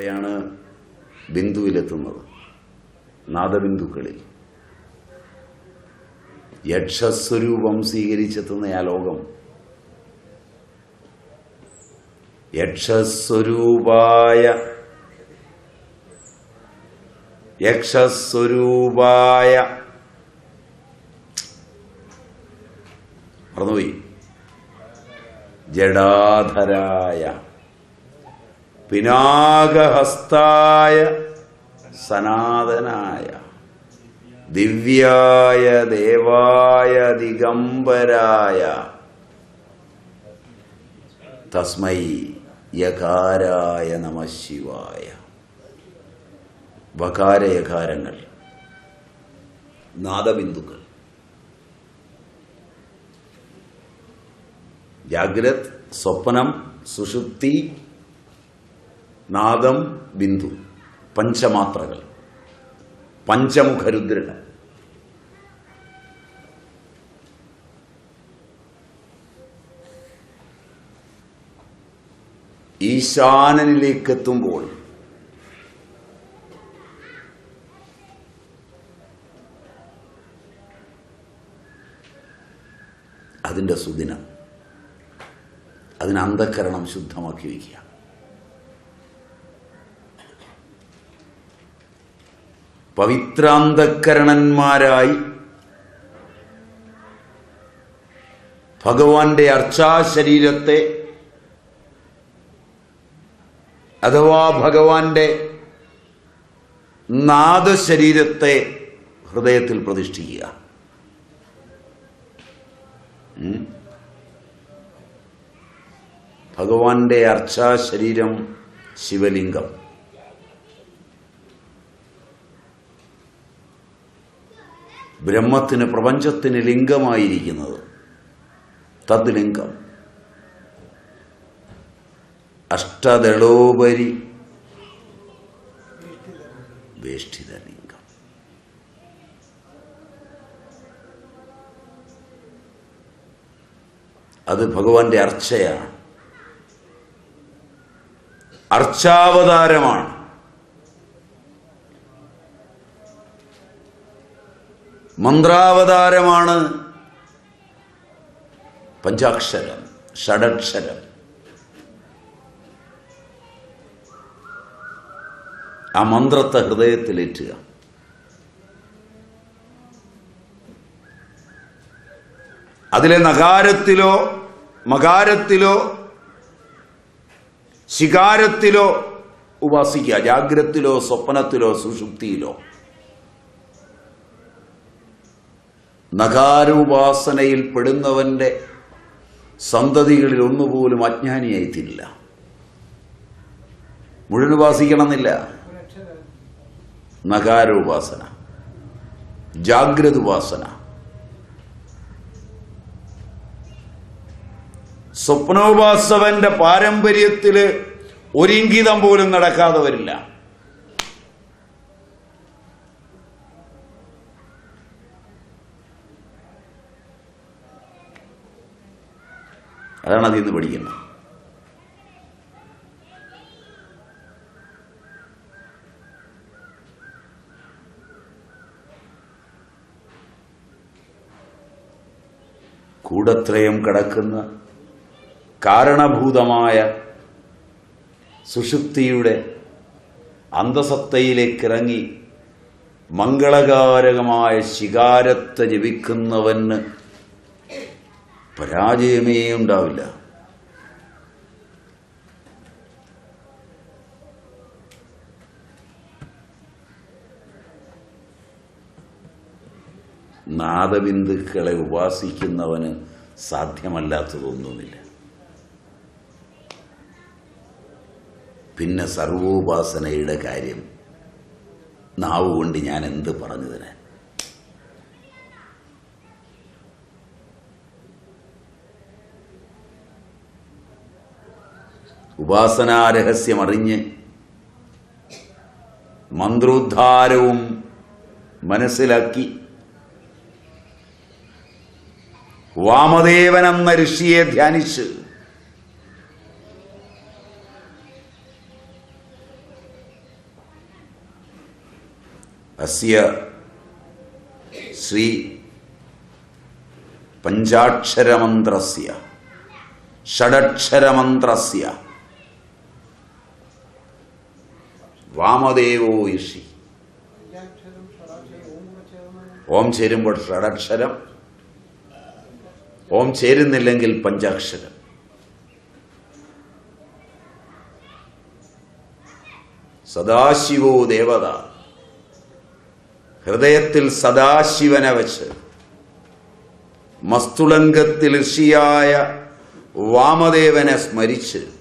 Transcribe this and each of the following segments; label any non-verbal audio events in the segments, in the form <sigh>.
അവിടെയാണ് ബിന്ദുവിലെത്തുന്നത്. നാദബിന്ദുക്കളിൽ. യക്ഷസ്വരൂപം സ്വീകരിച്ചെത്തുന്ന ആ ലോകം. യക്ഷസ്വരൂപായ യക്ഷസ്വരൂപായ മറന്നുപോയി. ജഡാധരായ പിനാകഹസ്തായ സനാതനായ ദിവ്യായ ദേവായ ദിഗംബരായ തസ്മൈ യകാരായ നമ ശിവായ. വകാരയകാരങ്ങൾ നാദബിന്ദുക്കൾ. ജാഗ്രത് സ്വപ്നം സുഷുപ്തി നാദം ബിന്ദു പഞ്ചമാത്രകൾ പഞ്ചമുഖരുദ്രൻ ഈശാനനിലേക്കെത്തുമ്പോൾ അതിന്റെ സുദിനം അതിന് അന്ധക്കരണം ശുദ്ധമാക്കി വയ്ക്കുക. പവിത്രാന്തക്കരണന്മാരായി ഭഗവാന്റെ അർച്ചാശരീരത്തെ അഥവാ ഭഗവാന്റെ നാദശരീരത്തെ ഹൃദയത്തിൽ പ്രതിഷ്ഠിക്കുക. ഭഗവാന്റെ അർച്ചാശരീരം ശിവലിംഗം ബ്രഹ്മത്തിന് പ്രപഞ്ചത്തിന് ലിംഗമായിരിക്കുന്നത്. തദ് ലിംഗം. അഷ്ടദളോപരി വേഷ്ടിത ലിംഗം അത് ഭഗവാന്റെ അർച്ചയാണ്. അർച്ചാവതാരമാണ്. മന്ത്രാവതാരമാണ് പഞ്ചാക്ഷരം ഷഡക്ഷരം. ആ മന്ത്രത്തെ ഹൃദയത്തിലേറ്റുക. അതിലെ നഗാരത്തിലോ മകാരത്തിലോ ശികാരത്തിലോ ഉപാസിക്കുക. ജാഗ്രത്തിലോ സ്വപ്നത്തിലോ സുഷുപ്തിയിലോ. നഗാരോപാസനയിൽ പെടുന്നവന്റെ സന്തതികളിൽ ഒന്നുപോലും അജ്ഞാനിയായിത്തില്ല മുഴുവൻ ഉപാസിക്കണമെന്നില്ല. നഗാരോപാസന ജാഗ്രത ഉപാസന സ്വപ്നോപാസവന്റെ പാരമ്പര്യത്തിൽ ഒരിംഗിതം പോലും നടക്കാതെ വരില്ല അതാണ് അതിൽ നിന്ന് പഠിക്കുന്നത്. കൂടത്രയം കടക്കുന്ന കാരണഭൂതമായ സുഷുപ്തിയുടെ അന്തസത്തയിലേക്കിറങ്ങി മംഗളകാരകമായ ശികാരത്തെ ജപിക്കുന്നവന് പരാജയമേ ഉണ്ടാവില്ല നാദബിന്ദുക്കളെ ഉപാസിക്കുന്നവന് സാധ്യമല്ലാത്തതൊന്നുമില്ല. പിന്നെ സർവോപാസനയുടെ കാര്യം നാവുകൊണ്ട് ഞാൻ എന്ത് പറഞ്ഞു തരാൻ ഉപാസനാരഹസ്യമറിഞ്ഞ് മന്ത്രോദ്ധാരവും മനസ്സിലാക്കി വാമദേവൻ എന്ന ഋഷിയെ ധ്യാനിച്ച് അസ്യ ശ്രീ പഞ്ചാക്ഷരമന്ത്രസ്യ ഷഡക്ഷരമന്ത്രസ്യ. വാമദേവോ ഋഷി ഓം ചേരുമ്പോൾ ഷഡക്ഷരം ഓം ചേരുന്നില്ലെങ്കിൽ പഞ്ചാക്ഷരം. സദാശിവോ ദേവത. ഹൃദയത്തിൽ സദാശിവനെ വച്ച് മസ്തുളങ്കത്തിൽ ഋഷിയായ വാമദേവനെ സ്മരിച്ച്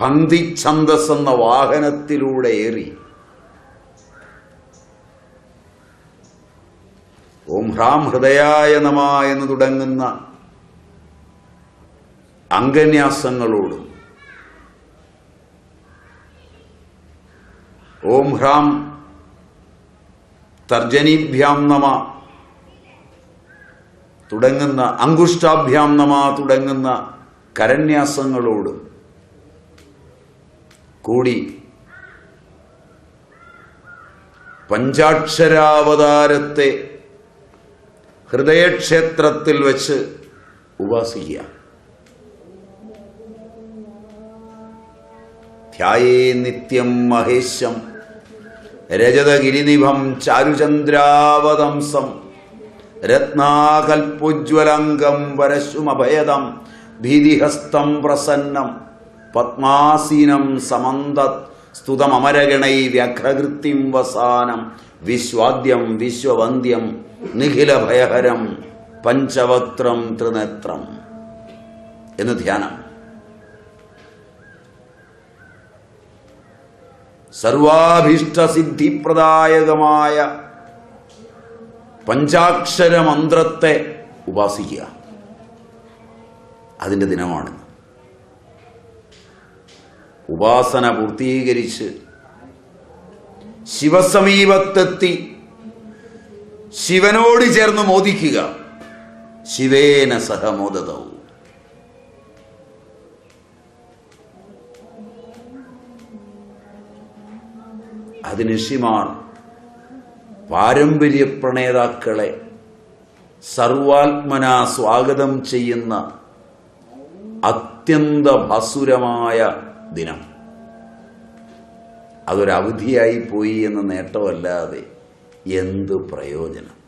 പന്തി ഛന്തസ് എന്ന വാഹനത്തിലൂടെ ഏറി. ഓം ഹ്രാം ഹൃദയായ നമ എന്ന് തുടങ്ങുന്ന അംഗന്യാസങ്ങളോടും. ഓം ഹ്രാം തർജനീഭ്യാം നമ തുടങ്ങുന്ന അങ്കുഷ്ടാഭ്യാം നമ തുടങ്ങുന്ന കരന്യാസങ്ങളോടും. കൂടി പഞ്ചാക്ഷരാവതാരത്തെ ഹൃദയക്ഷേത്രത്തിൽ വെച്ച് ഉപാസിക്കുക. ധ്യായേ നിത്യം മഹേശം രജതഗിരിനിഭം ചാരുചന്ദ്രാവതംസം രത്നാകൽപുജ്വലംഗം പരശുമഭയദം ഭീതിഹസ്തം പ്രസന്നം. പത്മാസീനം സമന്ത സ്തുതമരഗണൈ വ്യഘ്രകൃത്തിം വസാനം വിശ്വാദ്യം വിശ്വവന്ദ്യം നിഖിലഭയഹരം പഞ്ചവക്ത്രം ത്രിനേത്രം എന്ന് ധ്യാനം. സർവാഭീഷ്ടസിദ്ധിപ്രദായകമായ പഞ്ചാക്ഷര മന്ത്രത്തെ ഉപാസിക്കുക. അതിന്റെ ദിനമാണ്. ഉപാസന പൂർത്തീകരിച്ച് ശിവസമീപത്തെത്തി ശിവനോട് ചേർന്ന് മോദിക്കുക. ശിവേന സഹമോദതവും അതിന് ഋഷിമാർ പാരമ്പര്യ പ്രണേതാക്കളെ സർവാത്മന സ്വാഗതം ചെയ്യുന്ന അത്യന്ത ഭസുരമായ ദിനം. അതൊരവധിയായി പോയി എന്ന നേട്ടമല്ലാതെ എന്ത് പ്രയോജനം?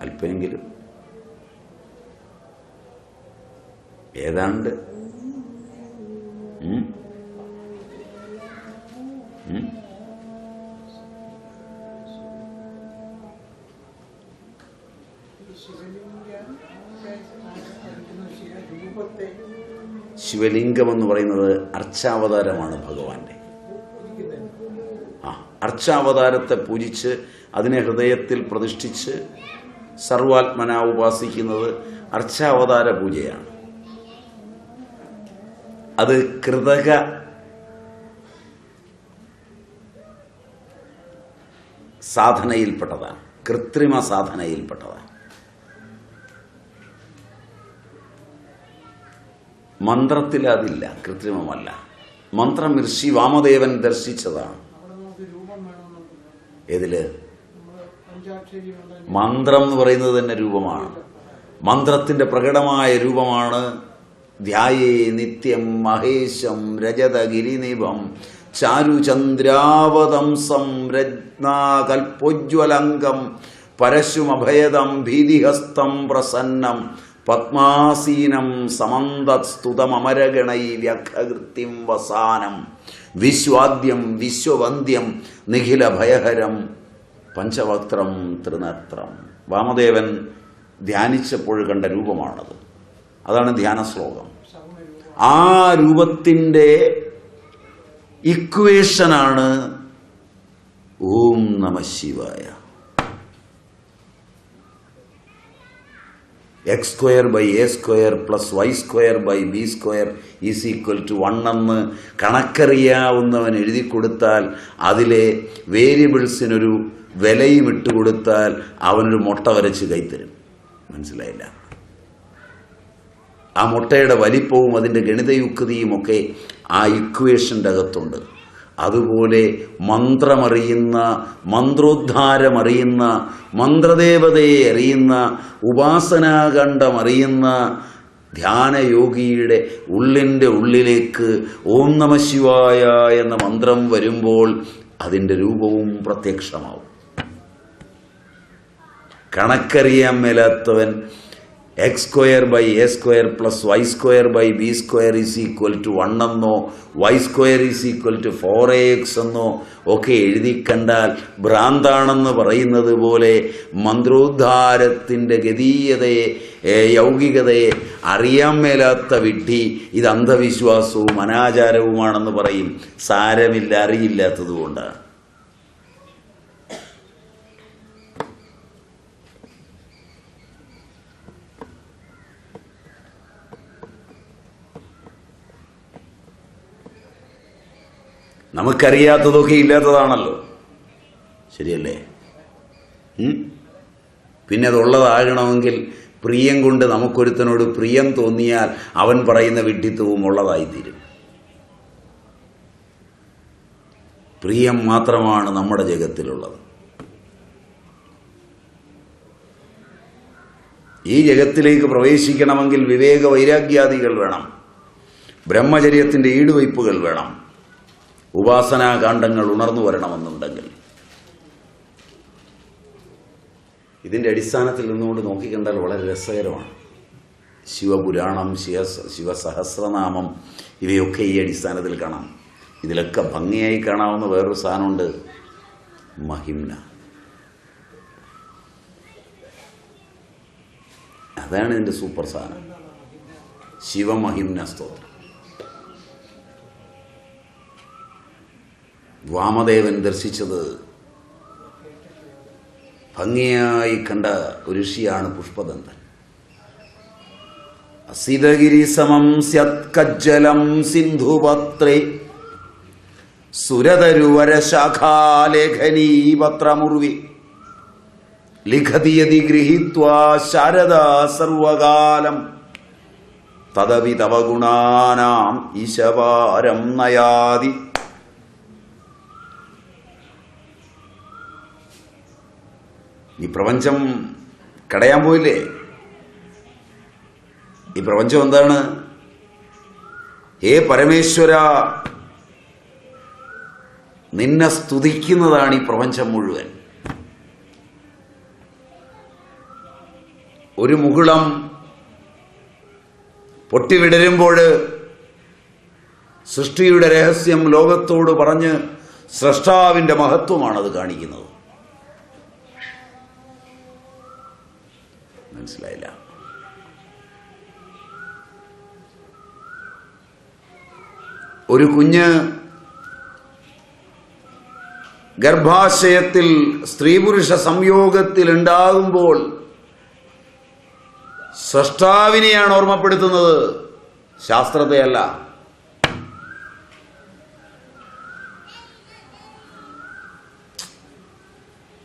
അല്പമെങ്കിലും ഏതാണ്ട്? ശിവലിംഗ എന്ന് പറയുന്നത് അർച്ചാവതാരമാണ് ഭഗവാന്റെ. ആ അർച്ചാവതാരത്തെ പൂജിച്ച് അതിനെ ഹൃദയത്തിൽ പ്രതിഷ്ഠിച്ച് സർവാത്മന ഉപാസിക്കുന്നത് അർച്ചാവതാര പൂജയാണ്. അത് കൃതക. സാധനയിൽപ്പെട്ടതാണ്. കൃത്രിമ സാധനയിൽപ്പെട്ടതാണ്. മന്ത്രത്തിൽ അതില്ല കൃത്രിമമല്ല. മന്ത്രം ഋഷി വാമദേവൻ ദർശിച്ചതാണ്. ഏതിൽ? മന്ത്രം എന്ന് പറയുന്നത് തന്നെ രൂപമാണ്. മന്ത്രത്തിന്റെ പ്രകടമായ രൂപമാണ് ധ്യായേ നിത്യം മഹേശം രജതഗിരിനിഭം ചാരുചന്ദ്രാവതംസം രത്നാകൽപോജ്വലംഗം പരശുമഭയദം ഭീതിഹസ്തം പ്രസന്നം. പത്മാസീനം സമന്തസ്തുതമരഗണൈ വ്യഘകൃത്തിം വസാനം. വിശ്വാദ്യം വിശ്വവന്ദ്യം നിഖില ഭയഹരം പഞ്ചവക്ത്രം ത്രിനേത്രം. വാമദേവൻ ധ്യാനിച്ചപ്പോൾ കണ്ട രൂപമാണത്. അതാണ് ധ്യാന ശ്ലോകം സൗമ്യരൂപം ആ രൂപത്തിന്റെ ഇക്വേഷനാണ് ഓം നമ ശിവായ. X square by a square plus y square by b square is equal to one എന്ന് കണക്കറിയാവുന്നവൻ എഴുതി കൊടുത്താൽ അതിലെ വേരിയബിൾസിനൊരു വിലയും ഇട്ട് കൊടുത്താൽ അവനൊരു മുട്ട വരച്ച് കൈത്തരും മനസ്സിലായില്ല? ആ മുട്ടയുടെ വലിപ്പവും അതിന്റെ ഗണിതയുക്തിയും ഒക്കെ ആ ഇക്വേഷന്റെ അകത്തുണ്ട് അതുപോലെ മന്ത്രമറിയുന്ന മന്ത്രോദ്ധാരമറിയുന്ന മന്ത്രദേവതയെ അറിയുന്ന ഉപാസനാകണ്ഠമറിയുന്ന ധ്യാനയോഗിയുടെ ഉള്ളിന്റെ ഉള്ളിലേക്ക് ഓം നമ ശിവായ എന്ന മന്ത്രം വരുമ്പോൾ അതിന്റെ രൂപവും പ്രത്യക്ഷമാവും. കണക്കറിയാൻ മേലാത്തവൻ x square by a square plus y square by b square is equal to one എന്നോ y square is equal to four a x എന്നോ ഒക്കെ എഴുതി കണ്ടാൽ ഭ്രാന്താണെന്ന് പറയുന്നത് പോലെ മന്ത്രോദ്ധാരത്തിന്റെ ഗതീയതയെ യൗകികതയെ അറിയാൻ മേലാത്ത വിഡ്ഢി ഇത് അന്ധവിശ്വാസവും അനാചാരവുമാണെന്ന് പറയും. സാരമില്ല അറിയില്ലാത്തതുകൊണ്ടാണ് നമുക്കറിയാത്തതൊക്കെ ഇല്ലാത്തതാണല്ലോ. ശരിയല്ലേ? പിന്നെ അതുള്ളതാകണമെങ്കിൽ പ്രിയം കൊണ്ട് നമുക്കൊരുത്തനോട് പ്രിയം തോന്നിയാൽ അവൻ പറയുന്ന വിഡ്ഢിത്വവും ഉള്ളതായിത്തീരും. പ്രിയം മാത്രമാണ് നമ്മുടെ ജഗത്തിലുള്ളത്. ഈ ജഗത്തിലേക്ക് പ്രവേശിക്കണമെങ്കിൽ വിവേക വൈരാഗ്യാദികൾ വേണം. ബ്രഹ്മചര്യത്തിന്റെ ഈടുവയ്പ്പുകൾ വേണം. ഉപാസനാകാന്ഡങ്ങൾ ഉണർന്നു വരണമെന്നുണ്ടെങ്കിൽ. ഇതിന്റെ അടിസ്ഥാനത്തിൽ നിന്നുകൊണ്ട് നോക്കിക്കണ്ടാൽ വളരെ രസകരമാണ്. ശിവപുരാണം ശിവ ശിവസഹസ്രനാമം ഇവയൊക്കെ ഈ അടിസ്ഥാനത്തിൽ കാണാം. ഇതിലൊക്കെ ഭംഗിയായി കാണാവുന്ന വേറൊരു സാധനമുണ്ട്. മഹിംന. അതാണ് ഇതിന്റെ സൂപ്പർ സാധനം. ശിവമഹിംന സ്തോത്രം. വാമദേവൻ ദർശിച്ചത് ഭംഗിയായി കണ്ട ഋഷിയാണ് പുഷ്പദന്തൻ. അസിതഗിരി സമം സ്യത്കജ്ജലം സിന്ധുപത്രേ സുരതരുവര ശാഖാലേഖനീ ലിഖതിയതി ലിഖതി യതി ഗൃഹീത്വാ ശാരദ സർവകാലം തദവി തവ ഈശവാരം നയാതി. ഈ പ്രപഞ്ചം കടയാൻ പോയില്ലേ? ഈ പ്രപഞ്ചം എന്താണ്? ഹേ പരമേശ്വര നിന്നെ സ്തുതിക്കുന്നതാണ് ഈ പ്രപഞ്ചം മുഴുവൻ. ഒരു മുകുളം പൊട്ടിവിടരുമ്പോൾ സൃഷ്ടിയുടെ രഹസ്യം ലോകത്തോട് പറഞ്ഞ് സ്രഷ്ടാവിന്റെ മഹത്വമാണത് കാണിക്കുന്നത്. മനസ്സിലായില്ല. ഒരു കുഞ്ഞ് ഗർഭാശയത്തിൽ സ്ത്രീ പുരുഷ സംയോഗത്തിൽ ഉണ്ടാകുമ്പോൾ സൃഷ്ടാവിനെയാണ് ഓർമ്മപ്പെടുത്തുന്നത്. ശാസ്ത്രത്തെയല്ല.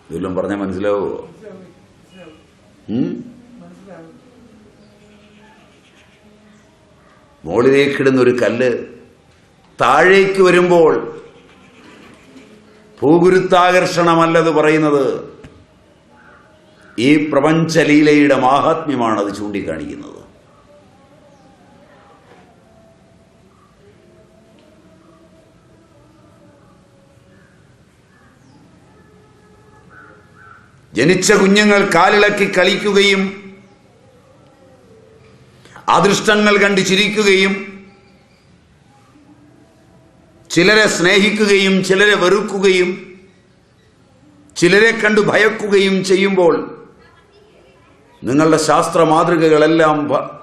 ഇതെല്ലാം പറഞ്ഞാൽ മനസ്സിലാവോ മുകളിലേക്കിടുന്ന ഒരു കല്ല് താഴേക്ക് വരുമ്പോൾ ഭൂഗുരുത്താകർഷണമല്ലത് പറയുന്നത് ഈ പ്രപഞ്ചലീലയുടെ മാഹാത്മ്യമാണ് അത് ചൂണ്ടിക്കാണിക്കുന്നത്. ജനിച്ച കുഞ്ഞുങ്ങൾ കാലിളക്കി കളിക്കുകയും അദൃഷ്ടങ്ങൾ കണ്ട് ചിരിക്കുകയും ചിലരെ സ്നേഹിക്കുകയും ചിലരെ വെറുക്കുകയും ചിലരെ കണ്ട് ഭയക്കുകയും ചെയ്യുമ്പോൾ നിങ്ങളുടെ ശാസ്ത്ര മാതൃകകളെല്ലാം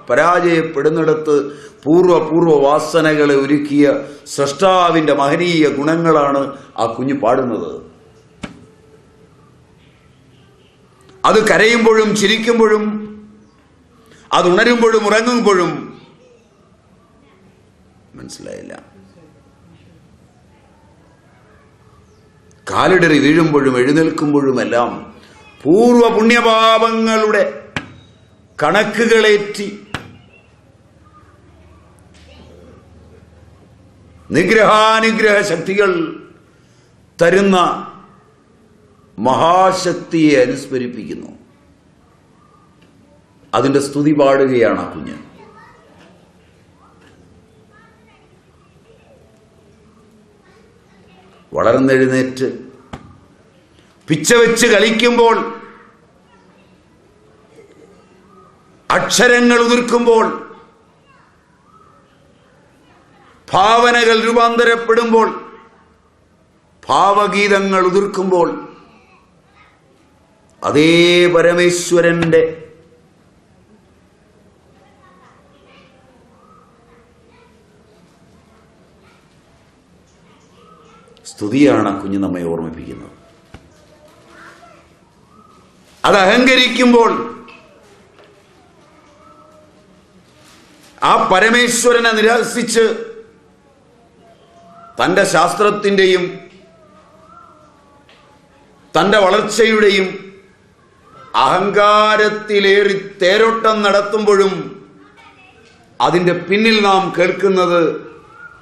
പരാജയപ്പെടുന്നിടത്ത് പൂർവപൂർവ വാസനകളെ ഒരുക്കിയ സൃഷ്ടാവിന്റെ മഹനീയ ഗുണങ്ങളാണ് ആ കുഞ്ഞു പാടുന്നത്. അത് കരയുമ്പോഴും ചിരിക്കുമ്പോഴും അത് ഉണരുമ്പോഴും ഉറങ്ങുമ്പോഴും മനസ്സിലായില്ല. കാലിടറി വീഴുമ്പോഴും എഴുന്നേൽക്കുമ്പോഴുമെല്ലാം പൂർവ പുണ്യപാപങ്ങളുടെ കണക്കുകളേറ്റി നിഗ്രഹാനുഗ്രഹ ശക്തികൾ തരുന്ന മഹാശക്തിയെ അനുസ്മരിപ്പിക്കുന്നു. അതിന്റെ സ്തുതി പാടുകയാണ് ആ കുഞ്ഞ്. വളർന്നെഴുന്നേറ്റ് പിച്ച വെച്ച് കളിക്കുമ്പോൾ അക്ഷരങ്ങൾ ഉതിർക്കുമ്പോൾ ഭാവനകൾ രൂപാന്തരപ്പെടുമ്പോൾ ഭാവഗീതങ്ങൾ ഉതിർക്കുമ്പോൾ അതേ പരമേശ്വരന്റെ സ്തുതിയാണ് ആ കുഞ്ഞ് നമ്മെ ഓർമ്മിപ്പിക്കുന്നത്. അത് അഹങ്കരിക്കുമ്പോൾ ആ പരമേശ്വരനെ നിരസിച്ച് തന്റെ ശാസ്ത്രത്തിന്റെയും തന്റെ വളർച്ചയുടെയും അഹങ്കാരത്തിലേറി തേരോട്ടം നടത്തുമ്പോഴും അതിന്റെ പിന്നിൽ നാം കേൾക്കുന്നത്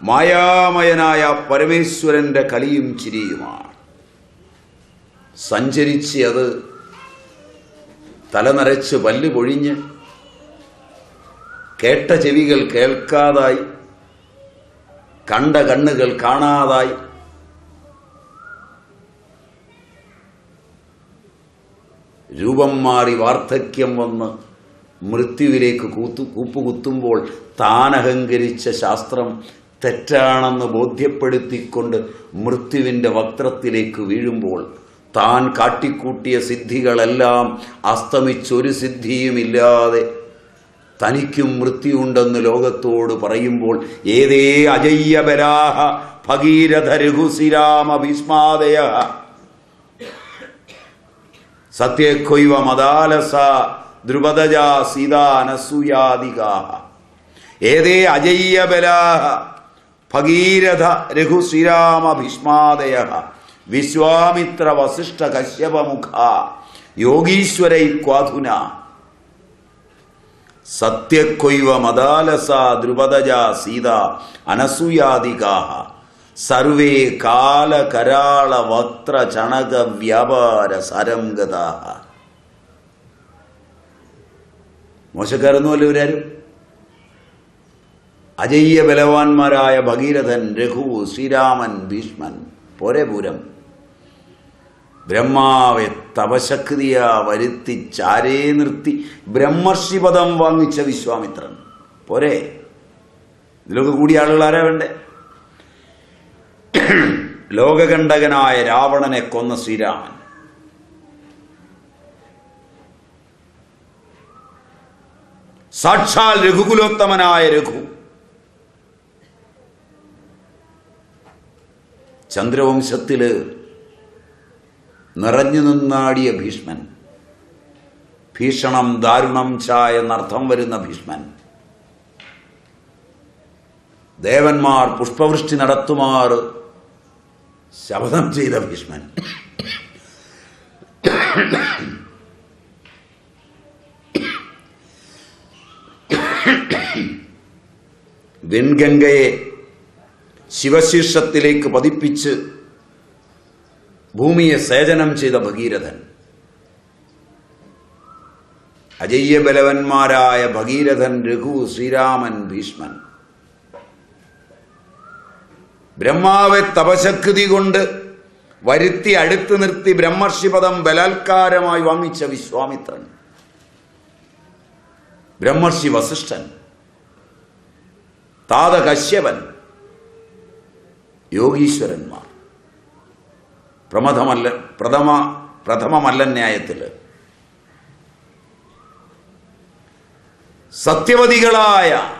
മായാമയനായ പരമേശ്വരന്റെ കളിയും ചിരിയുമാണ്. സഞ്ചരിച്ച് അത് തലനരച്ച് പല്ല് പൊഴിഞ്ഞ് കേട്ട ചെവികൾ കേൾക്കാതായി കണ്ട കണ്ണുകൾ കാണാതായി രൂപം മാറി വാർദ്ധക്യം വന്ന് മൃത്യുവിലേക്ക് കൂത്തു കൂപ്പുകുത്തുമ്പോൾ താനഹങ്കരിച്ച ശാസ്ത്രം തെറ്റാണെന്ന് ബോധ്യപ്പെടുത്തിക്കൊണ്ട് മൃത്യുവിന്റെ വക്രത്തിലേക്ക് വീഴുമ്പോൾ താൻ കാട്ടിക്കൂട്ടിയ സിദ്ധികളെല്ലാം അസ്തമിച്ചൊരു സിദ്ധിയുമില്ലാതെ തനിക്കും മൃത്യുണ്ടെന്ന് ലോകത്തോട് പറയുമ്പോൾ ഏതേ അജയ്യബരാഹ ഭഗീരഥ രഘുസിരാമ ഭീഷ്മാദയ. സത്യക്കൊയ്വ മദാലസ ദ്രുപദജാ സീതാനസുയാദിക ഏതേ അജയ്യബലാഹ ഭഗീരഥ രഘു ശ്രീരാമ ഭീഷ്മാദയ വിശ്വാമിത്ര വസിഷ്ഠ കശ്യപമുഖ യോഗീശ്വരൈക്വാധുന സത്യക്കൊയ്വ മദാലസ ദ്രുപദജ സീത അനസൂയാദിക സർവേ കാലകരാള വക്ത്ര ചണക വ്യാപാര സരംഗതാഹ മോശക്കാരൊന്നുമല്ല ഇവരാരും. അജയ്യ ബലവാന്മാരായ ഭഗീരഥൻ രഘു ശ്രീരാമൻ ഭീഷ്മൻ. പോരെ ബ്രഹ്മാവെ തപശക്തിയ വരുത്തി ചാരേ നിർത്തി ബ്രഹ്മർഷിപദം വാങ്ങിച്ച വിശ്വാമിത്രൻ. പോരെ. ഇതിലൊക്കെ കൂടിയ ആളുകൾ ആരാ വേണ്ടേ? ലോകകണ്ഠകനായ രാവണനെ കൊന്ന ശ്രീരാമൻ. സാക്ഷാൽ രഘുകുലോത്തമനായ രഘു. ചന്ദ്രവംശത്തിൽ നിറഞ്ഞു നിന്നാടിയ ഭീഷ്മൻ ഭീഷണം ദാരുണം ച എന്നർത്ഥം വരുന്ന ഭീഷ്മൻ. ദേവന്മാർ പുഷ്പവൃഷ്ടി നടത്തുമാർ ശപഥം ചെയ്ത ഭീഷ്മൻ. <coughs> വെൺഗംഗയെ ശിവശീർഷത്തിലേക്ക് പതിപ്പിച്ച് ഭൂമിയെ സേചനം ചെയ്ത ഭഗീരഥൻ. അജയ്യബലവന്മാരായ ഭഗീരഥൻ രഘു ശ്രീരാമൻ ഭീഷ്മൻ. ബ്രഹ്മാവെ തപശക്തി കൊണ്ട് വരുത്തി അടുത്തു നിർത്തി ബ്രഹ്മർഷിപദം ബലാത്കാരമായി വാങ്ങിച്ച വിശ്വാമിത്രൻ. ബ്രഹ്മർഷി വസിഷ്ഠൻ. താത കശ്യപൻ യോഗീശ്വരന്മാർ. പ്രമഥമല്ല പ്രഥമ പ്രഥമമല്ല ന്യായത്തിൽ സത്യവതികളായ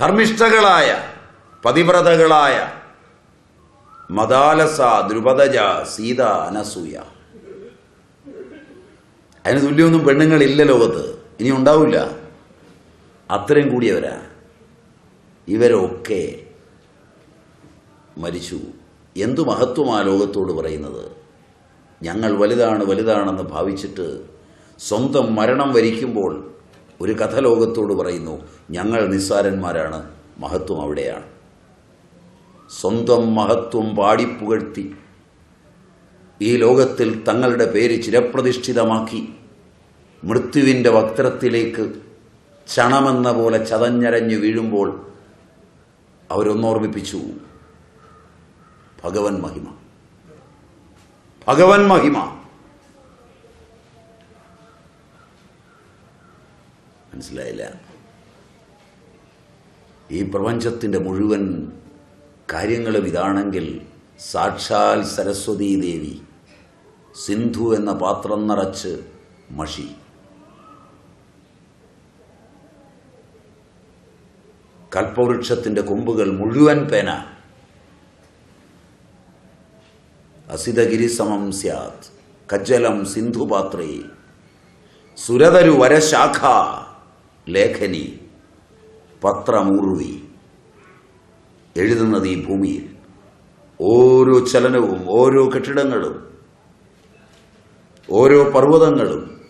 ധർമ്മിഷ്ഠകളായ പതിവ്രതകളായ മദാലസ ദ്രുപദജ സീത അനസൂയ. അതിന് തുല്യമൊന്നും പെണ്ണുങ്ങളില്ല ലോകത്ത്. ഇനി ഉണ്ടാവില്ല. അത്രയും കൂടിയവരാ. ഇവരൊക്കെ മരിച്ചു. എന്തു മഹത്വമാ ലോകത്തോട് പറയുന്നത്? ഞങ്ങൾ വലുതാണ് വലുതാണെന്ന് ഭാവിച്ചിട്ട് സ്വന്തം മരണം വരിക്കുമ്പോൾ ഒരു കഥ ലോകത്തോട് പറയുന്നു ഞങ്ങൾ നിസ്സാരന്മാരാണ് മഹത്വം അവിടെയാണ്. സ്വന്തം മഹത്വം പാടിപ്പുകഴ്ത്തി ഈ ലോകത്തിൽ തങ്ങളുടെ പേര് ചിരപ്രതിഷ്ഠിതമാക്കി മൃത്യുവിന്റെ വക്രത്തിലേക്ക് ചണമെന്ന പോലെ ചതഞ്ഞരഞ്ഞു വീഴുമ്പോൾ അവരൊന്നോർമ്മിപ്പിച്ചു. ഭഗവൻ മഹിമ. ഭഗവൻ മഹിമ. മനസ്സിലായില്ല? ഈ പ്രപഞ്ചത്തിന്റെ മുഴുവൻ കാര്യങ്ങളും ഇതാണെങ്കിൽ സാക്ഷാൽ സരസ്വതീ ദേവി സിന്ധു എന്ന പാത്രം നിറച്ച് മഷി. കൽപ്പവൃക്ഷത്തിന്റെ കൊമ്പുകൾ മുഴുവൻ പേന. അസിതഗിരി സമം സ്യാത് കജ്ജലം സിന്ധുപാത്രേ സുരതരു വരശാഖ ലേഖനി പത്രമൂർവി. എഴുതുന്നത് ഈ ഭൂമിയിൽ. ഓരോ ചലനവും ഓരോ കെട്ടിടങ്ങളും ഓരോ പർവതങ്ങളും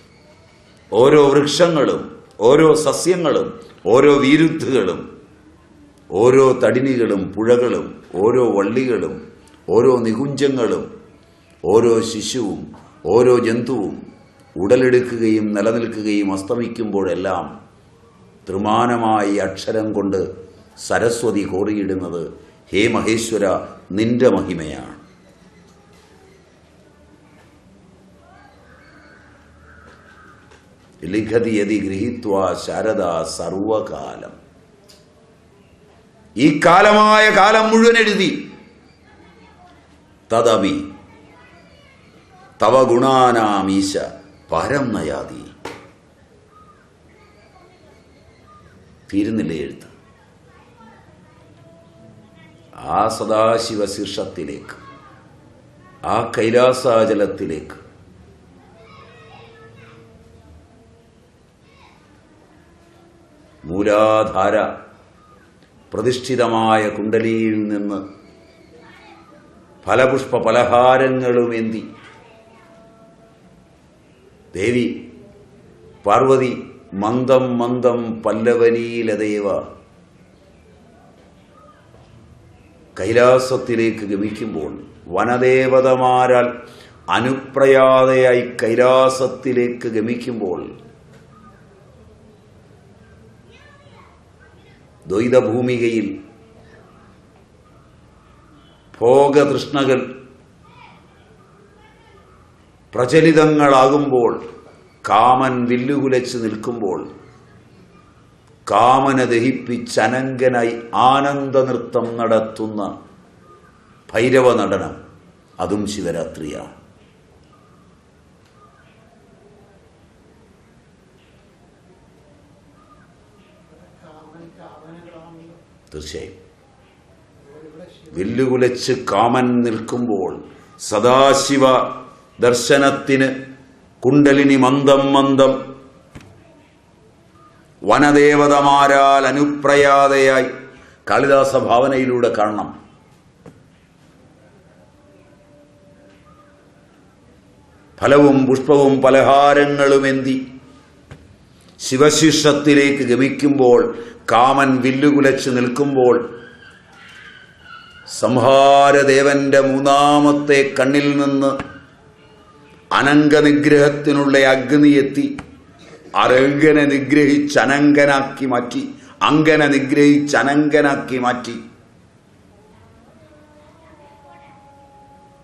ഓരോ വൃക്ഷങ്ങളും ഓരോ സസ്യങ്ങളും ഓരോ വീരുദ്ധുകളും ഓരോ തടിനികളും പുഴകളും ഓരോ വള്ളികളും ഓരോ നികുഞ്ചങ്ങളും ഓരോ ശിശുവും ഓരോ ജന്തുവും ഉടലെടുക്കുകയും നിലനിൽക്കുകയും അസ്തമിക്കുമ്പോഴെല്ലാം ത്രിമാനമായി അക്ഷരം കൊണ്ട് സരസ്വതി കോറിയിടുന്നത് ഹേ മഹേശ്വര നിന്റെ മഹിമയാണ്. ലിഖതി യതി ഗൃഹീത്വ ശാരദ സർവകാലം. ഈ കാലമായ കാലം മുഴുവൻ എഴുതി തദവി തവ ഗുണാനാമീശ പരം നയാതി. തീരുന്നില്ലേ എഴുത്ത്? ആ സദാശിവ ശീർഷത്തിലേക്ക് ആ കൈലാസാചലത്തിലേക്ക് മൂലാധാര പ്രതിഷ്ഠിതമായ കുണ്ടലിയിൽ നിന്ന് ഫലപുഷ്പ പലഹാരങ്ങളുമെന്തി ദേവി പാർവതി മന്ദം മന്ദം പല്ലവനീലദേവ. കൈലാസത്തിലേക്ക് ഗമിക്കുമ്പോൾ വനദേവതമാരാൽ അനുപ്രയാതയായി കൈലാസത്തിലേക്ക് ഗമിക്കുമ്പോൾ ദ്വൈതഭൂമികയിൽ ഭോഗതൃഷ്ണകൾ പ്രചലിതങ്ങളാകുമ്പോൾ കാമൻ വില്ലുകുലച്ച് നിൽക്കുമ്പോൾ കാമന ദഹിപ്പിച്ചനങ്കനായി ആനന്ദ നൃത്തം നടത്തുന്ന ഭൈരവ നടനം അതും ശിവരാത്രിയാണ്. തീർച്ചയായും. വില്ലുകുലച്ച് കാമൻ നിൽക്കുമ്പോൾ സദാശിവ ദർശനത്തിന് കുണ്ടലിനി മന്ദം മന്ദം. വനദേവതമാരാൽ അനുപ്രയാതയായി കാളിദാസ ഭാവനയിലൂടെ കാണണം. ഫലവും പുഷ്പവും പലഹാരങ്ങളും എന്തി ശിവശിഷ്ടത്തിലേക്ക് ഗമിക്കുമ്പോൾ കാമൻ വില്ലുകുലച്ച് നിൽക്കുമ്പോൾ സംഹാരദേവന്റെ മൂന്നാമത്തെ കണ്ണിൽ നിന്ന് അനങ്ക നിഗ്രഹത്തിനുള്ള അഗ്നി എത്തി അരങ്കനെ നിഗ്രഹിച്ച് അനങ്കനാക്കി മാറ്റി അങ്കനെ നിഗ്രഹിച്ച് അനങ്കനാക്കി മാറ്റി.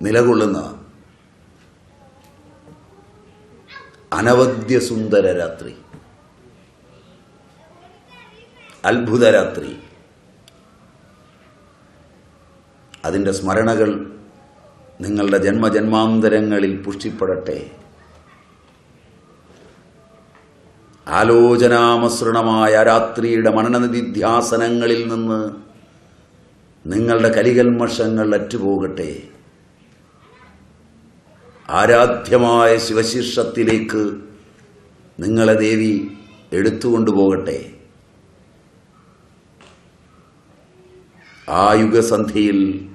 നിലകൊള്ളുന്ന അനവദ്യ സുന്ദര രാത്രി അത്ഭുത രാത്രി. അതിന്റെ സ്മരണകൾ നിങ്ങളുടെ ജന്മജന്മാന്തരങ്ങളിൽ പുഷ്ടിപ്പെടട്ടെ. ആലോചനാമസൃണമായ രാത്രിയുടെ മണനനിധിധ്യാസനങ്ങളിൽ നിന്ന് നിങ്ങളുടെ കലികൽമഷങ്ങൾ അറ്റുപോകട്ടെ. ആരാധ്യമായ ശിവശീർഷത്തിലേക്ക് നിങ്ങളെ ദേവി എടുത്തുകൊണ്ടുപോകട്ടെ. ആ യുഗസന്ധിയിൽ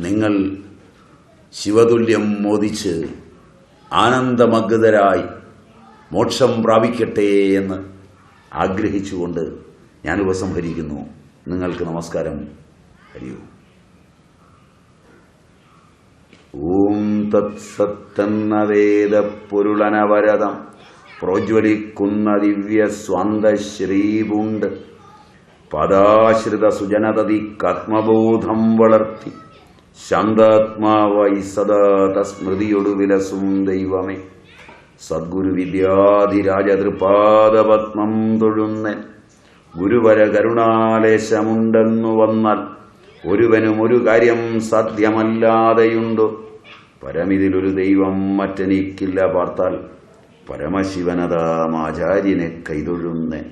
നിങ്ങൾ ശിവതുല്യം മോദിച്ച് ആനന്ദമഗ്ധരായി മോക്ഷം പ്രാപിക്കട്ടെ എന്ന് ആഗ്രഹിച്ചുകൊണ്ട് ഞാൻ ഉപസംഹരിക്കുന്നു. നിങ്ങൾക്ക് നമസ്കാരം. ഹരിയോ ഓം. തത്സത്തെന്ന വേദപ്പൊരുളനവരതം പ്രോജ്വലിക്കുന്ന ദിവ്യ സ്വന്ത ശ്രീപുണ്ട് പദാശ്രിത സുജനതതി കത്മബോധം വളർത്തി. ശാന്താത്മാവായി സദാ തസ്മൃതിയൊടുവിലസും ദൈവമേ. സദ്ഗുരു വിദ്യാധിരാജതൃപാദപത്മം തൊഴുന്നൻ. ഗുരുവര കരുണാലേശമുണ്ടെന്നു വന്നാൽ ഒരുവനും ഒരു കാര്യം സാധ്യമല്ലാതെയുണ്ടോ? പരമിതിലൊരു ദൈവം മറ്റെനിക്കില്ല പാർത്താൽ പരമശിവനതാമാചാര്യനെ കൈതൊഴുന്നൻ.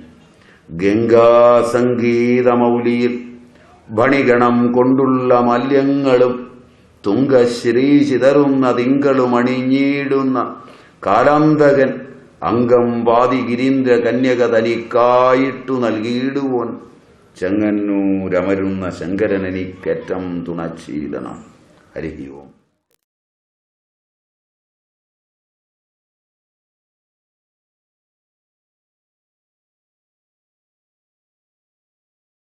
ഗംഗാസംഗീതമൗലിയിൽ ഭണിഗണം കൊണ്ടുള്ള മല്യങ്ങളും തുങ്കശ്രീ ചിതറുന്ന തിങ്കളും അണിഞ്ഞിടുന്ന കാലാന്തകൻ അംഗം വാതി ഗിരീന്ദ്ര കന്യക തനിക്കായിട്ടു നൽകിയിടുവോൻ. ചെങ്ങന്നൂരമരുന്ന ശങ്കരനെനിക്കേറ്റം തുണച്ചീതണം ഹരി ഓം.